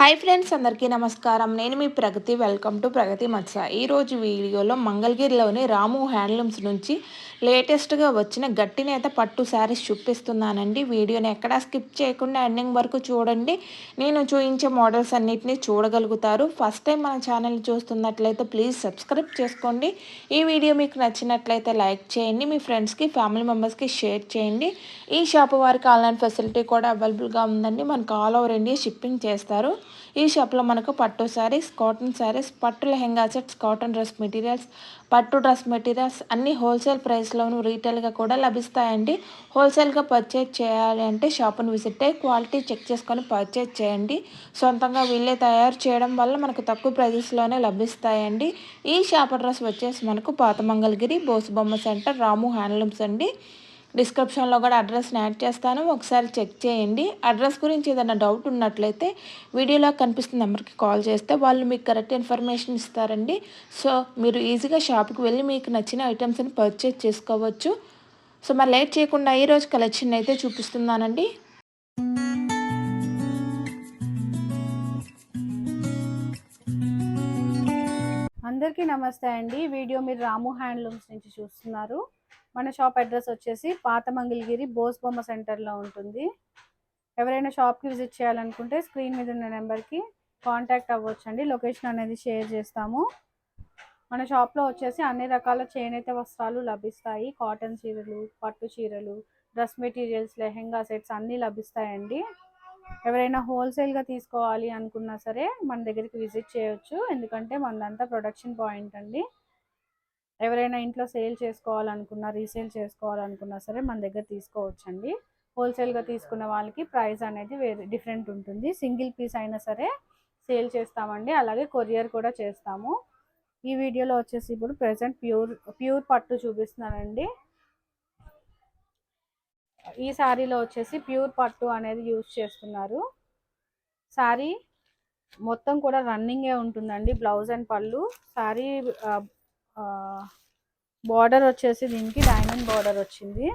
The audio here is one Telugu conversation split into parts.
హాయ్ ఫ్రెండ్స్ అందరికీ నమస్కారం. నేను మీ ప్రగతి. వెల్కమ్ టు ప్రగతి మత్స. ఈరోజు వీడియోలో మంగళగిరిలోని రాము హ్యాండ్లూమ్స్ నుంచి లేటెస్ట్గా వచ్చిన గట్టి నేత పట్టు శారీస్ చూపిస్తున్నానండి. వీడియోని ఎక్కడా స్కిప్ చేయకుండా ఎండింగ్ వరకు చూడండి. నేను చూపించే మోడల్స్ అన్నిటినీ చూడగలుగుతారు. ఫస్ట్ టైం మన ఛానల్ చూస్తున్నట్లయితే ప్లీజ్ సబ్స్క్రైబ్ చేసుకోండి. ఈ వీడియో మీకు నచ్చినట్లయితే లైక్ చేయండి. మీ ఫ్రెండ్స్కి ఫ్యామిలీ మెంబర్స్కి షేర్ చేయండి. ఈ షాప్ వారికి ఆన్లైన్ ఫెసిలిటీ కూడా అవైలబుల్గా ఉందండి. మనకు ఆల్ ఓవర్ ఇండియా షిప్పింగ్ చేస్తారు. ఈ షాప్లో మనకు పట్టు శారీస్ కాటన్ శారీస్ పట్టు lehenga sets cotton dress materials పట్టు డ్రెస్ మెటీరియల్స్ అన్నీ హోల్సేల్ ప్రైస్లోను రీటైల్గా కూడా లభిస్తాయండి. హోల్సేల్గా పర్చేజ్ చేయాలి అంటే షాప్ను విజిట్ అయ్యి క్వాలిటీ చెక్ చేసుకొని పర్చేజ్ చేయండి. సొంతంగా వీళ్ళే తయారు చేయడం వల్ల మనకు తక్కువ ప్రైజెస్లోనే లభిస్తాయండి. ఈ షాప్ అడ్రస్ వచ్చేసి మనకు పాత మంగళగిరి బోసుబొమ్మ సెంటర్ రాము హ్యాండ్లూమ్స్ అండి. డిస్క్రిప్షన్లో కూడా అడ్రస్ని యాడ్ చేస్తాను. ఒకసారి చెక్ చేయండి. అడ్రస్ గురించి ఏదైనా డౌట్ ఉన్నట్లయితే వీడియోలో కనిపిస్తున్న నెంబర్కి కాల్ చేస్తే వాళ్ళు మీకు కరెక్ట్ ఇన్ఫర్మేషన్ ఇస్తారండి. సో మీరు ఈజీగా షాప్కి వెళ్ళి మీకు నచ్చిన ఐటమ్స్ని పర్చేజ్ చేసుకోవచ్చు. సో మరి లేట్ చేయకుండా ఈరోజు కలెక్షన్ అయితే చూపిస్తున్నానండి. అందరికీ నమస్తే అండి. వీడియో మీరు రాము హ్యాండ్లూమ్స్ నుంచి చూస్తున్నారు. మన షాప్ అడ్రస్ వచ్చేసి పాత మంగళగిరి బోస్ బొమ్మ సెంటర్లో ఉంటుంది. ఎవరైనా షాప్కి విజిట్ చేయాలనుకుంటే స్క్రీన్ మీద ఉన్న నెంబర్కి కాంటాక్ట్ అవ్వచ్చండి. లొకేషన్ అనేది షేర్ చేస్తాము. మన షాప్లో వచ్చేసి అన్ని రకాల చేనేత వస్త్రాలు లభిస్తాయి. కాటన్ చీరలు పట్టు చీరలు డ్రెస్ మెటీరియల్స్ లెహెంగా సెట్స్ అన్నీ లభిస్తాయండి. ఎవరైనా హోల్సేల్గా తీసుకోవాలి అనుకున్నా సరే మన దగ్గరికి విజిట్ చేయొచ్చు. ఎందుకంటే మనదంతా ప్రొడక్షన్ పాయింట్ అండి. ఎవరైనా ఇంట్లో సేల్ చేసుకోవాలనుకున్నా రీసేల్ చేసుకోవాలనుకున్నా సరే మన దగ్గర తీసుకోవచ్చండి. హోల్సేల్గా తీసుకున్న వాళ్ళకి ప్రైస్ అనేది వేరే డిఫరెంట్ ఉంటుంది. సింగిల్ పీస్ అయినా సరే సేల్ చేస్తామండి. అలాగే కొరియర్ కూడా చేస్తాము. ఈ వీడియోలో వచ్చేసి ఇప్పుడు ప్రజెంట్ ప్యూర్ ప్యూర్ పట్టు చూపిస్తున్నానండి. ఈ శారీలో వచ్చేసి ప్యూర్ పట్టు అనేది యూజ్ చేస్తున్నారు. శారీ మొత్తం కూడా రన్నింగే ఉంటుందండి బ్లౌజ్ అండ్ పళ్ళు. శారీ బార్డర్ వచ్చేసి దీనికి డైమండ్ బార్డర్ వచ్చింది.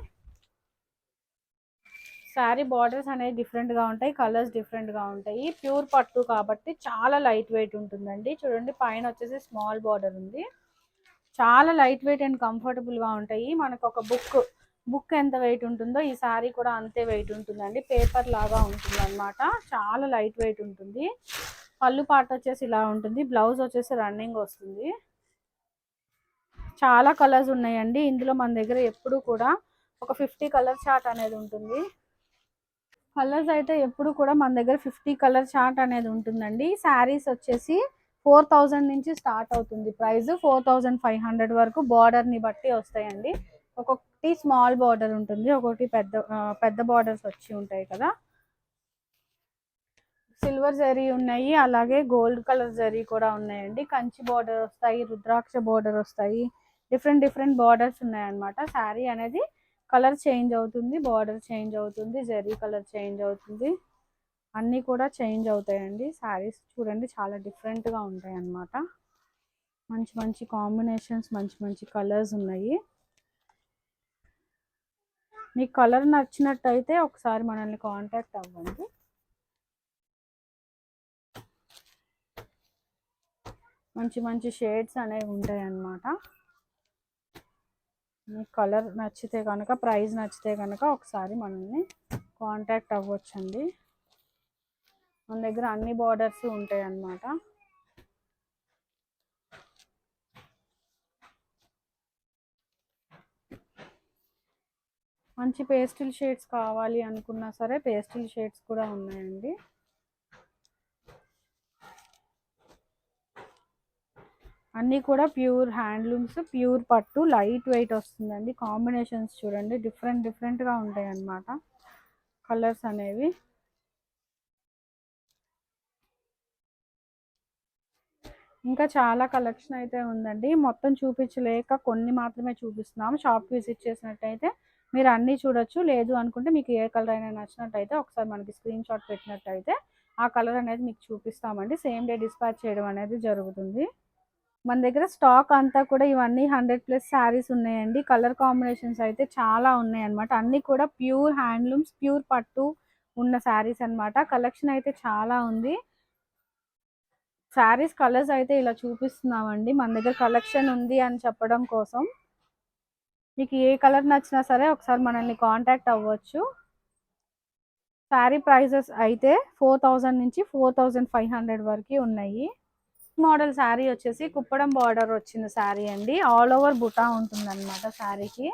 శారీ బార్డర్స్ అనేవి డిఫరెంట్గా ఉంటాయి కలర్స్ డిఫరెంట్గా ఉంటాయి. ప్యూర్ పట్టు కాబట్టి చాలా లైట్ వెయిట్ ఉంటుందండి. చూడండి పైన వచ్చేసి స్మాల్ బార్డర్ ఉంది. చాలా లైట్ వెయిట్ అండ్ కంఫర్టబుల్గా ఉంటాయి. మనకు ఒక బుక్ బుక్ ఎంత వెయిట్ ఉంటుందో ఈ శారీ కూడా అంతే వెయిట్ ఉంటుందండి. పేపర్ లాగా ఉంటుంది అనమాట చాలా లైట్ వెయిట్ ఉంటుంది. పళ్ళు పాట వచ్చేసి ఇలా ఉంటుంది. బ్లౌజ్ వచ్చేసి రన్నింగ్ వస్తుంది. చాలా కలర్స్ ఉన్నాయండి. ఇందులో మన దగ్గర ఎప్పుడు కూడా ఒక ఫిఫ్టీ కలర్ చార్ట్ అనేది ఉంటుంది. కలర్స్ అయితే ఎప్పుడు కూడా మన దగ్గర ఫిఫ్టీ కలర్ చార్ట్ అనేది ఉంటుందండి. శారీస్ వచ్చేసి ఫోర్ థౌజండ్ నుంచి స్టార్ట్ అవుతుంది. Price four thousand five hundred వరకు బార్డర్ని బట్టి వస్తాయండి. ఒక్కొక్కటి స్మాల్ బార్డర్ ఉంటుంది. ఒక్కొక్కటి పెద్ద పెద్ద బార్డర్స్ వచ్చి ఉంటాయి కదా. సిల్వర్ జరీ ఉన్నాయి. అలాగే గోల్డ్ కలర్ జరీ కూడా ఉన్నాయండి. కంచి బార్డర్ వస్తాయి. రుద్రాక్ష బార్డర్ వస్తాయి. డిఫరెంట్ డిఫరెంట్ బార్డర్స్ ఉన్నాయన్నమాట. శారీ అనేది కలర్ చేంజ్ అవుతుంది బార్డర్ చేంజ్ అవుతుంది జరీ కలర్ చేంజ్ అవుతుంది. అన్నీ కూడా చేంజ్ అవుతాయండి. శారీస్ చూడండి చాలా డిఫరెంట్గా ఉంటాయి అన్నమాట మంచి మంచి కాంబినేషన్స్ మంచి మంచి కలర్స్ ఉన్నాయి. మీకు కలర్ నచ్చినట్టయితే ఒకసారి మనల్ని కాంటాక్ట్ అవ్వండి. మంచి మంచి షేడ్స్ అనేవి ఉంటాయి అన్నమాట మీకు కలర్ నచ్చితే కనుక ప్రైస్ నచ్చితే కనుక ఒకసారి మనల్ని కాంటాక్ట్ అవ్వచ్చండి. మన దగ్గర అన్ని బార్డర్స్ ఉంటాయి అన్నమాట మంచి పేస్టిల్ షేడ్స్ కావాలి అనుకున్నా సరే పేస్టిల్ షేడ్స్ కూడా ఉన్నాయండి. అన్నీ కూడా ప్యూర్ హ్యాండ్లూమ్స్ ప్యూర్ పట్టు లైట్ వెయిట్ వస్తుందండి. కాంబినేషన్స్ చూడండి డిఫరెంట్ డిఫరెంట్గా ఉంటాయి అన్నమాట కలర్స్ అనేవి. ఇంకా చాలా కలెక్షన్ అయితే ఉందండి. మొత్తం చూపించలేక కొన్ని మాత్రమే చూపిస్తున్నాము షాప్ విజిట్ చేసినట్టయితే మీరు అన్నీ చూడొచ్చు. లేదు అనుకుంటే మీకు ఏ కలర్ అయినా నచ్చినట్టయితే ఒకసారి మనకి స్క్రీన్ షాట్ పెట్టినట్టయితే ఆ కలర్ అనేది మీకు చూపిస్తామండి. సేమ్ డే డిస్పాచ్ చేయడం అనేది జరుగుతుంది. మన దగ్గర స్టాక్ అంతా కూడా ఇవన్నీ హండ్రెడ్ ప్లస్ శారీస్ ఉన్నాయండి. కలర్ కాంబినేషన్స్ అయితే చాలా ఉన్నాయి అనమాట అన్నీ కూడా ప్యూర్ హ్యాండ్లూమ్స్ ప్యూర్ పట్టు ఉన్న శారీస్ అనమాట కలెక్షన్ అయితే చాలా ఉంది. శారీస్ కలర్స్ అయితే ఇలా చూపిస్తున్నామండి. మన దగ్గర కలెక్షన్ ఉంది అని చెప్పడం కోసం. మీకు ఏ కలర్ నచ్చినా సరే ఒకసారి మనల్ని కాంటాక్ట్ అవ్వచ్చు. శారీ ప్రైజెస్ అయితే ఫోర్ థౌజండ్ నుంచి ఫోర్ థౌజండ్ ఫైవ్ హండ్రెడ్ వరకు ఉన్నాయి. మోడల్ శారీ వచ్చేసి కుప్పడం బార్డర్ వచ్చిన శారీ అండి. ఆల్ ఓవర్ బుటా ఉంటుంది అనమాట శారీకి.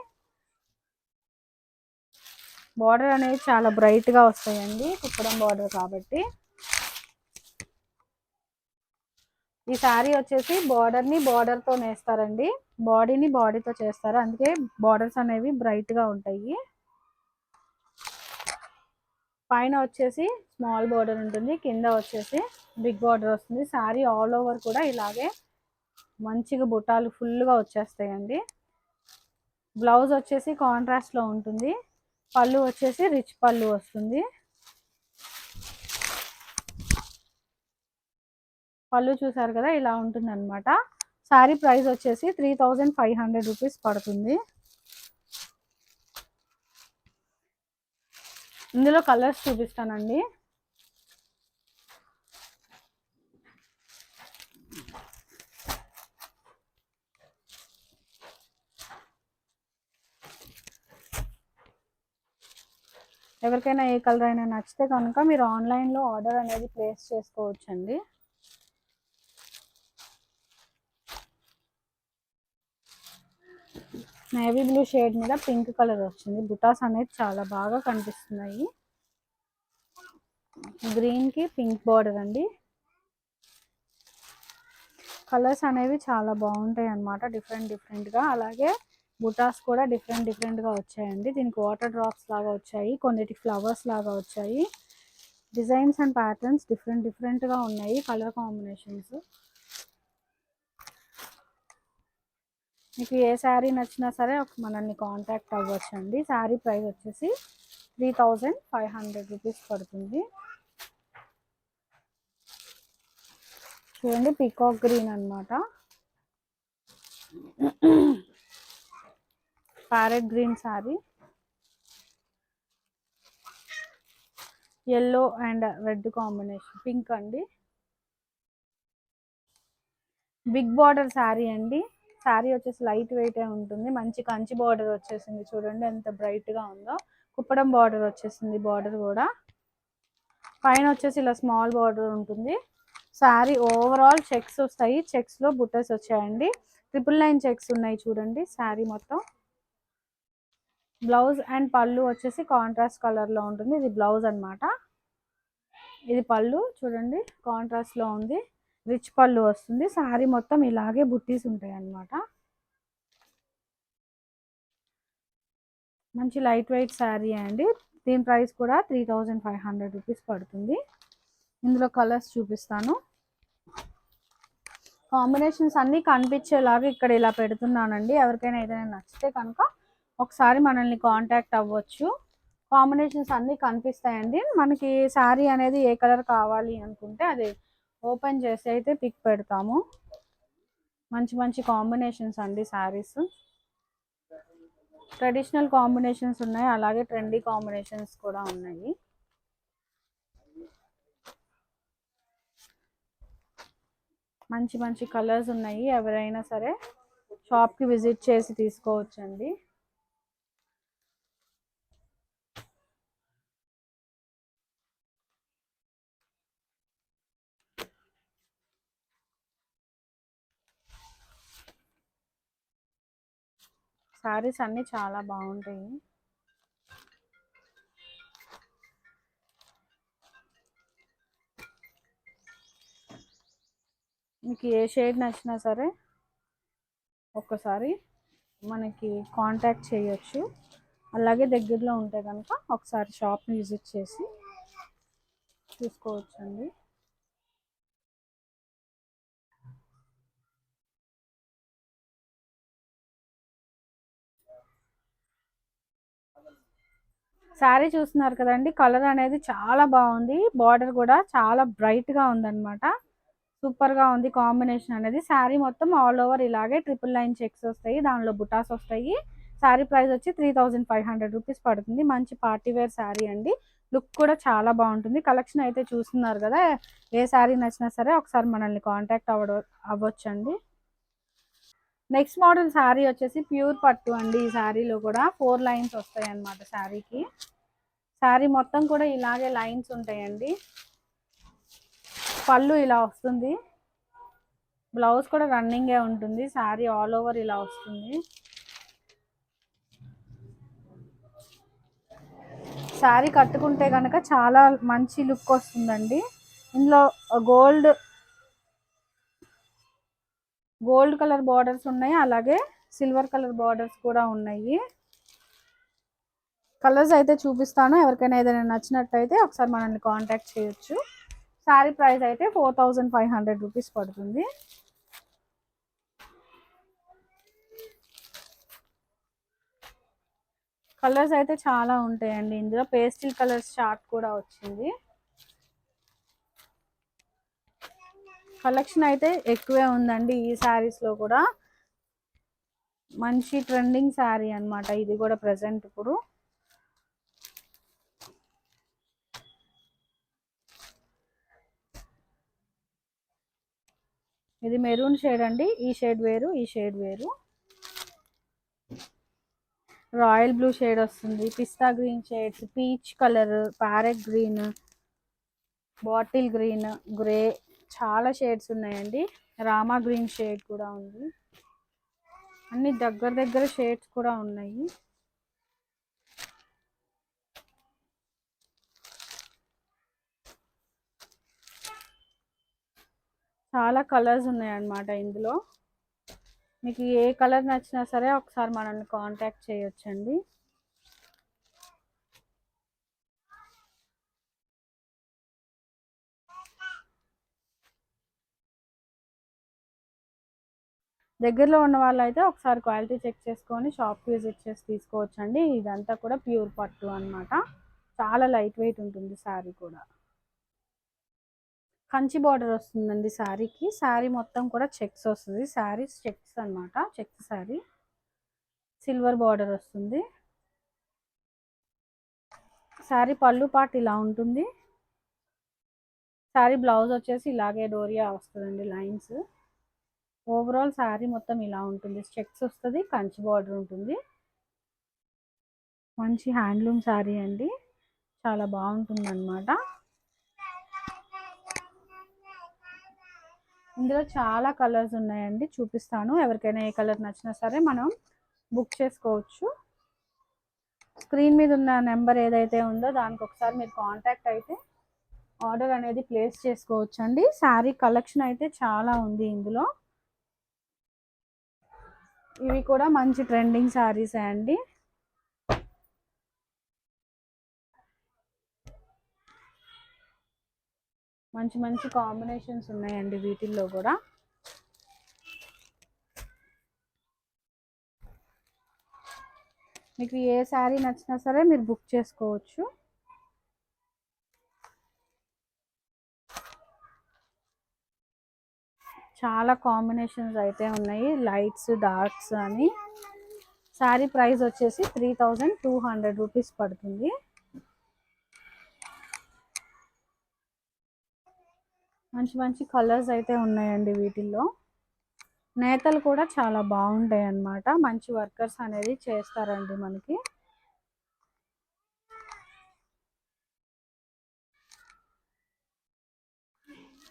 బార్డర్ అనేది చాలా బ్రైట్గా వస్తాయండి కుప్పడం బార్డర్ కాబట్టి. ఈ శారీ వచ్చేసి బార్డర్ని బార్డర్తో నేస్తారండి. బాడీని బాడీతో చేస్తారు. అందుకే బార్డర్స్ అనేవి బ్రైట్గా ఉంటాయి. పైన వచ్చేసి స్మాల్ బార్డర్ ఉంటుంది కింద వచ్చేసి బిగ్ బార్డర్ వస్తుంది. శారీ ఆల్ ఓవర్ కూడా ఇలాగే మంచిగా బుట్టాలు ఫుల్గా వచ్చేస్తాయండి. బ్లౌజ్ వచ్చేసి కాంట్రాస్ట్లో ఉంటుంది. పళ్ళు వచ్చేసి రిచ్ పళ్ళు వస్తుంది. పళ్ళు చూసారు కదా ఇలా ఉంటుంది అనమాట శారీ ప్రైస్ వచ్చేసి three thousand five hundred rupees పడుతుంది. ఇందులో కలర్స్ చూపిస్తానండి. ఎవరికైనా ఏ కలర్ అయినా నచ్చితే కనుక మీరు ఆన్లైన్లో ఆర్డర్ అనేది ప్లేస్ చేసుకోవచ్చండి. నేవీ బ్లూ షేడ్ మీద పింక్ కలర్ వచ్చింది. బుటాస్ అనేది చాలా బాగా కనిపిస్తున్నాయి. గ్రీన్కి పింక్ బార్డర్ అండి. కలర్స్ అనేవి చాలా బాగుంటాయి అన్నమాట. డిఫరెంట్ డిఫరెంట్గా అలాగే బుటాస్ కూడా డిఫరెంట్ డిఫరెంట్గా వచ్చాయండి. దీనికి వాటర్ డ్రాప్స్ లాగా వచ్చాయి. కొన్నిటి ఫ్లవర్స్ లాగా వచ్చాయి. డిజైన్స్ అండ్ ప్యాటర్న్స్ డిఫరెంట్ డిఫరెంట్గా ఉన్నాయి. కలర్ కాంబినేషన్స్ మీకు ఏ శారీ నచ్చినా సరే ఒక మనల్ని కాంటాక్ట్ అవ్వచ్చు అండి శారీ ప్రైస్ వచ్చేసి three thousand five hundred rupees పడుతుంది. చూడండి పీకాక్ గ్రీన్ అన్నమాట. Parrot green saree. Yellow and red combination pink అండి. బిగ్ బార్డర్ శారీ అండి. శారీ వచ్చేసి లైట్ వెయిట్ ఉంటుంది. మంచి కంచి బార్డర్ వచ్చేసింది చూడండి. ఎంత బ్రైట్గా ఉందో. కుప్పడం బార్డర్ వచ్చేసింది బార్డర్ కూడా. పైన వచ్చేసి ఇలా స్మాల్ బార్డర్ ఉంటుంది. శారీ ఓవరాల్ చెక్స్ వస్తాయి. చెక్స్లో బుట్టస్ వచ్చాయండి. ట్రిపుల్ నైన్ చెక్స్ ఉన్నాయి చూడండి శారీ మొత్తం. బ్లౌజ్ అండ్ పళ్ళు వచ్చేసి కాంట్రాస్ట్ కలర్లో ఉంటుంది. ఇది బ్లౌజ్ అన్నమాట. ఇది పళ్ళు చూడండి కాంట్రాస్ట్లో ఉంది. రిచ్ పళ్ళు వస్తుంది. శారీ మొత్తం ఇలాగే బుట్టీస్ ఉంటాయి అన్నమాట మంచి లైట్ వెయిట్ శారీ అండి. దీని ప్రైస్ కూడా three thousand five hundred rupees పడుతుంది. ఇందులో కలర్స్ చూపిస్తాను. కాంబినేషన్స్ అన్నీ కనిపించేలాగా ఇక్కడ ఇలా పెడుతున్నానండి. ఎవరికైనా ఏదైనా నచ్చితే కనుక ఒకసారి మనల్ని కాంటాక్ట్ అవ్వచ్చు. కాంబినేషన్స్ అన్నీ కనిపిస్తాయండి. మనకి శారీ అనేది ఏ కలర్ కావాలి అనుకుంటే అది ఓపెన్ చేసి అయితే పిక్ పెడతాము. మంచి మంచి కాంబినేషన్స్ అండి శారీస్. ట్రెడిషనల్ కాంబినేషన్స్ ఉన్నాయి. అలాగే ట్రెండీ కాంబినేషన్స్ కూడా ఉన్నాయి. మంచి మంచి కలర్స్ ఉన్నాయి. ఎవరైనా సరే షాప్కి విజిట్ చేసి తీసుకోవచ్చండి. శారీస్ అన్నీ చాలా బాగుంటాయి. మీకు ఏ షేడ్ నచ్చినా సరే ఒక్కసారి మనకి కాంటాక్ట్ చేయొచ్చు. అలాగే దగ్గరలో ఉంటే కనుక ఒకసారి షాప్ని విజిట్ చేసి తీసుకోవచ్చండి శారీ చూస్తున్నారు కదండి. కలర్ అనేది చాలా బాగుంది. బార్డర్ కూడా చాలా బ్రైట్గా ఉందన్నమాట. సూపర్గా ఉంది కాంబినేషన్ అనేది. శారీ మొత్తం ఆల్ ఓవర్ ఇలాగే ట్రిపుల్ లైన్ చెక్స్ వస్తాయి. దానిలో బుటాస్ వస్తాయి. శారీ ప్రైస్ వచ్చి three thousand five hundred rupees పడుతుంది. మంచి పార్టీ వేర్ శారీ అండి. లుక్ కూడా చాలా బాగుంటుంది. కలెక్షన్ అయితే చూస్తున్నారు కదా. ఏ శారీ నచ్చినా సరే ఒకసారి మనల్ని కాంటాక్ట్ అవ్వ అవ్వచ్చండి. నెక్స్ట్ మోడల్ శారీ వచ్చేసి ప్యూర్ పట్టు అండి ఈ శారీలో కూడా. ఫోర్ లైన్స్ వస్తాయి అన్నమాట శారీకి. శారీ మొత్తం కూడా ఇలాగే లైన్స్ ఉంటాయండి. పళ్ళు ఇలా వస్తుంది. బ్లౌజ్ కూడా రన్నింగే ఉంటుంది. శారీ ఆల్ ఓవర్ ఇలా వస్తుంది. శారీ కట్టుకుంటే కనుక చాలా మంచి లుక్ వస్తుందండి. ఇందులో గోల్డ్ గోల్డ్ కలర్ బార్డర్స్ ఉన్నాయి అలాగే సిల్వర్ కలర్ బార్డర్స్ కూడా ఉన్నాయి. కలర్స్ అయితే చూపిస్తాను ఎవరికైనా ఏదైనా నచ్చినట్టయితే ఒకసారి మనల్ని కాంటాక్ట్ చేయొచ్చు. శారీ ప్రైస్ అయితే four thousand five hundred rupees పడుతుంది. కలర్స్ అయితే చాలా ఉంటాయండి ఇందులో. పేస్టిల్ కలర్స్ చార్ట్ కూడా వచ్చింది. కలెక్షన్ అయితే ఎక్కువే ఉందండి ఈ శారీస్లో కూడా. మంచి ట్రెండింగ్ శారీ అనమాట ఇది కూడా ప్రజెంట్ ఇప్పుడు. ఇది మెరూన్ షేడ్ అండి. ఈ షేడ్ వేరు ఈ షేడ్ వేరు. రాయల్ బ్లూ షేడ్ వస్తుంది. Pista green shades peach colour parrot green bottle green grey చాలా షేడ్స్ ఉన్నాయండి. రామా గ్రీన్ షేడ్ కూడా ఉంది. అన్ని దగ్గర దగ్గర షేడ్స్ కూడా ఉన్నాయి. చాలా కలర్స్ ఉన్నాయన్నమాట ఇందులో. మీకు ఏ కలర్ నచ్చినా సరే ఒకసారి మనల్ని కాంటాక్ట్ చేయొచ్చండి. దగ్గరలో ఉన్న వాళ్ళు అయితే ఒకసారి క్వాలిటీ చెక్ చేసుకొని షాప్కి విజిట్ చేసి తీసుకోవచ్చండి. ఇదంతా కూడా ప్యూర్ పట్టు అనమాట చాలా లైట్ వెయిట్ ఉంటుంది శారీ కూడా. కంచి బార్డర్ వస్తుందండి శారీకి. శారీ మొత్తం కూడా చెక్స్ వస్తుంది. శారీ చెక్స్ అనమాట చెక్స్ శారీ. సిల్వర్ బార్డర్ వస్తుంది. శారీ పళ్ళు పాటు ఇలా ఉంటుంది. శారీ బ్లౌజ్ వచ్చేసి ఇలాగే డోరియా వస్తుందండి లైన్స్. ఓవరాల్ శారీ మొత్తం ఇలా ఉంటుంది. చెక్స్ వస్తుంది కంచి బార్డర్ ఉంటుంది. మంచి హ్యాండ్లూమ్ శారీ అండి. చాలా బాగుంటుంది అనమాట ఇందులో చాలా కలర్స్ ఉన్నాయండి. చూపిస్తాను. ఎవరికైనా ఏ కలర్ నచ్చినా సరే మనం బుక్ చేసుకోవచ్చు. స్క్రీన్ మీద ఉన్న నెంబర్ ఏదైతే ఉందో దానికి ఒకసారి మీరు కాంటాక్ట్ అయితే ఆర్డర్ అనేది ప్లేస్ చేసుకోవచ్చు అండి శారీ కలెక్షన్ అయితే చాలా ఉంది ఇందులో. ఇవి కూడా మంచి ట్రెండింగ్ శారీస్ అండి. మంచి మంచి కాంబినేషన్స్ ఉన్నాయండి వీటిల్లో కూడా. మీకు ఏ శారీ నచ్చినా సరే మీరు బుక్ చేసుకోవచ్చు. చాలా కాంబినేషన్స్ అయితే ఉన్నాయి. లైట్స్ డార్క్స్ అని. శారీ ప్రైస్ వచ్చేసి three thousand two hundred rupees పడుతుంది. మంచి మంచి కలర్స్ అయితే ఉన్నాయండి వీటిల్లో. నేతలు కూడా చాలా బాగుంటాయి అన్నమాట మంచి వర్కర్స్ అనేది చేస్తారండి మనకి.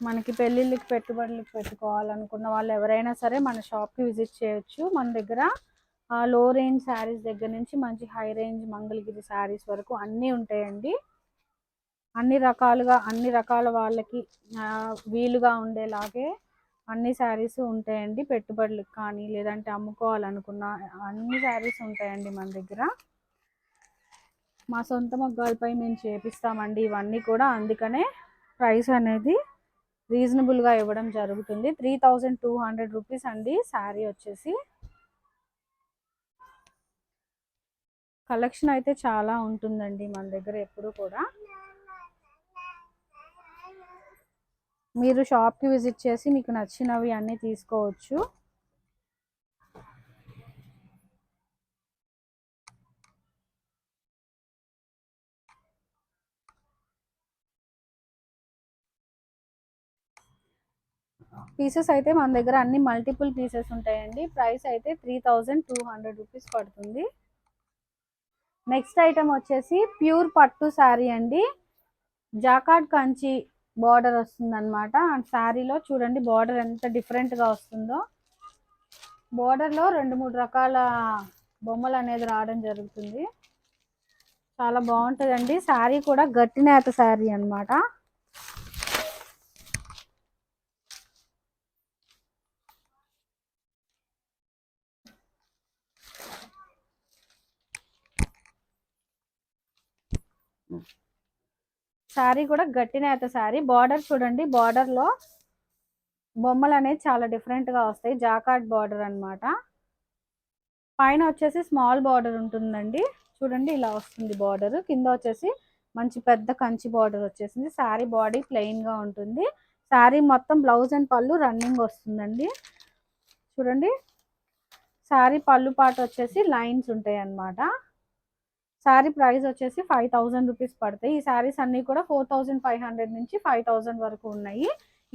మనకి పెళ్ళిళ్ళకి పెట్టుబడులకు పెట్టుకోవాలనుకున్న వాళ్ళు ఎవరైనా సరే మన షాప్కి విజిట్ చేయొచ్చు. మన దగ్గర లో రేంజ్ శారీస్ దగ్గర నుంచి మంచి హై రేంజ్ మంగళగిరి శారీస్ వరకు అన్నీ ఉంటాయండి. అన్ని రకాలుగా అన్ని రకాల వాళ్ళకి వీలుగా ఉండేలాగే అన్ని శారీస్ ఉంటాయండి. పెట్టుబడులకు కానీ లేదంటే అమ్ముకోవాలనుకున్న అన్ని శారీస్ ఉంటాయండి మన దగ్గర. మా సొంత మగ్గాలపై మేము చేపిస్తామండి ఇవన్నీ కూడా. అందుకనే ప్రైస్ అనేది రీజనబుల్గా ఇవ్వడం జరుగుతుంది. Three thousand two hundred rupees అండి శారీ వచ్చేసి. కలెక్షన్ అయితే చాలా ఉంటుందండి మన దగ్గర ఎప్పుడు కూడా. మీరు షాప్కి విజిట్ చేసి మీకు నచ్చినవి అన్నీ తీసుకోవచ్చు. పీసెస్ అయితే మన దగ్గర అన్ని మల్టిపుల్ పీసెస్ ఉంటాయండి. ప్రైస్ అయితే three thousand two hundred rupees పడుతుంది. నెక్స్ట్ ఐటమ్ వచ్చేసి ప్యూర్ పట్టు శారీ అండి. జాకాడ్ కంచి బార్డర్ వస్తుంది అనమాట అండ్ శారీలో చూడండి బార్డర్ ఎంత డిఫరెంట్గా వస్తుందో. బార్డర్లో రెండు మూడు రకాల బొమ్మలు అనేది రావడం జరుగుతుంది. చాలా బాగుంటుందండి. శారీ కూడా గట్టి నేత శారీ అనమాట శారీ కూడా గట్టి నేత శారీ బార్డర్ చూడండి బార్డర్లో బొమ్మలు అనేది చాలా డిఫరెంట్గా వస్తాయి. జాకాట్ బార్డర్ అనమాట పైన వచ్చేసి స్మాల్ బార్డర్ ఉంటుందండి. చూడండి ఇలా వస్తుంది బార్డర్. కింద వచ్చేసి మంచి పెద్ద కంచి బార్డర్ వచ్చేసింది. శారీ బాడీ ప్లెయిన్గా ఉంటుంది. శారీ మొత్తం బ్లౌజ్ అండ్ పళ్ళు రన్నింగ్ వస్తుందండి. చూడండి. శారీ పళ్ళు పాట వచ్చేసి లైన్స్ ఉంటాయి అన్నమాట శారీ ప్రైస్ వచ్చేసి ఫైవ్ థౌజండ్ రూపీస్ పడతాయి. ఈ శారీస్ అన్నీ కూడా ఫోర్ థౌజండ్ ఫైవ్ హండ్రెడ్ నుంచి ఫైవ్ థౌజండ్ వరకు ఉన్నాయి.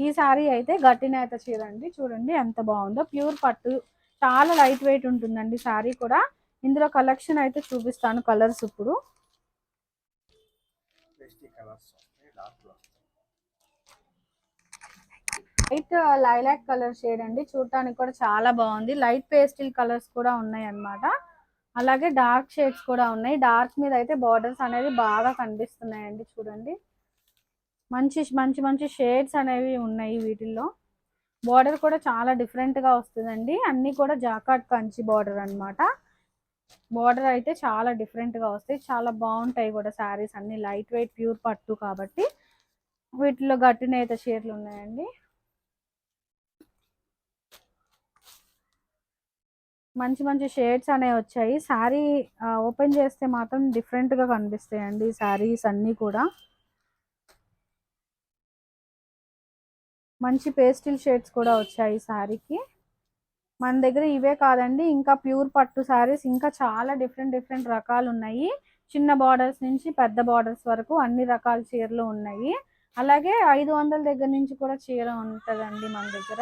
ఈ శారీ అయితే గట్టి నేత చీర అండి. చూడండి ఎంత బాగుందో. ప్యూర్ పట్టు చాలా లైట్ వెయిట్ ఉంటుందండి శారీ కూడా. ఇందులో కలెక్షన్ అయితే చూపిస్తాను కలర్స్ ఇప్పుడు. లైట్ లైలాక్ కలర్ షేడ్ అండి. చూడటానికి కూడా చాలా బాగుంది. లైట్ పేస్టిల్ కలర్స్ కూడా ఉన్నాయి అన్నమాట అలాగే డార్క్ షేడ్స్ కూడా ఉన్నాయి. డార్క్ మీద అయితే బార్డర్స్ అనేది బాగా కనిపిస్తున్నాయండి చూడండి. మంచి మంచి మంచి షేడ్స్ అనేవి ఉన్నాయి వీటిల్లో. బార్డర్ కూడా చాలా డిఫరెంట్గా వస్తుందండి. అన్నీ కూడా జాకాట్ కంచి బార్డర్ అన్నమాట. బార్డర్ అయితే చాలా డిఫరెంట్గా వస్తాయి. చాలా బాగుంటాయి కూడా శారీస్ అన్ని. లైట్ వెయిట్ ప్యూర్ పట్టు కాబట్టి వీటిలో గట్టి నేత చీరలు ఉన్నాయండి. మంచి మంచి షేడ్స్ అనేవి వచ్చాయి. శారీ ఓపెన్ చేస్తే మాత్రం డిఫరెంట్గా కనిపిస్తాయండి శారీస్ అన్నీ కూడా. మంచి పేస్టిల్ షేడ్స్ కూడా వచ్చాయి శారీకి మన దగ్గర ఇవే కాదండి ఇంకా ప్యూర్ పట్టు శారీస్ ఇంకా చాలా డిఫరెంట్ డిఫరెంట్ రకాలు ఉన్నాయి. చిన్న బార్డర్స్ నుంచి పెద్ద బార్డర్స్ వరకు అన్ని రకాల చీరలు ఉన్నాయి. అలాగే ఐదు వందల దగ్గర నుంచి కూడా చీర ఉంటుందండి మన దగ్గర.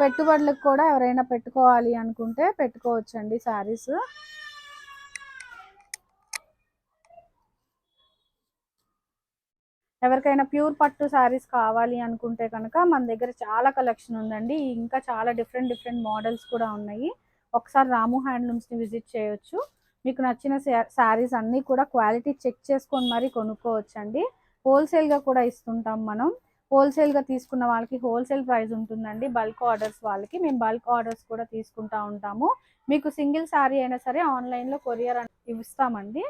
పెట్టుబడులకు కూడా ఎవరైనా పెట్టుకోవాలి అనుకుంటే పెట్టుకోవచ్చండి శారీస్ ఎవరికైనా ప్యూర్ పట్టు శారీస్ కావాలి అనుకుంటే కనుక మన దగ్గర చాలా కలెక్షన్ ఉందండి. ఇంకా చాలా డిఫరెంట్ డిఫరెంట్ మోడల్స్ కూడా ఉన్నాయి. ఒకసారి రాము హ్యాండ్లూమ్స్ని విజిట్ చేయొచ్చు. మీకు నచ్చిన శారీస్ అన్నీ కూడా క్వాలిటీ చెక్ చేసుకొని మరీ కొనుక్కోవచ్చండి. హోల్సేల్గా కూడా ఇస్తుంటాం మనం. హోల్సేల్గా తీసుకున్న వాళ్ళకి హోల్సేల్ ప్రైస్ ఉంటుందండి. బల్క్ ఆర్డర్స్ వాళ్ళకి. మేము బల్క్ ఆర్డర్స్ కూడా తీసుకుంటా ఉంటాము. మీకు సింగిల్ శారీ అయినా సరే ఆన్లైన్లో కొరియర్ ఇస్తామండి.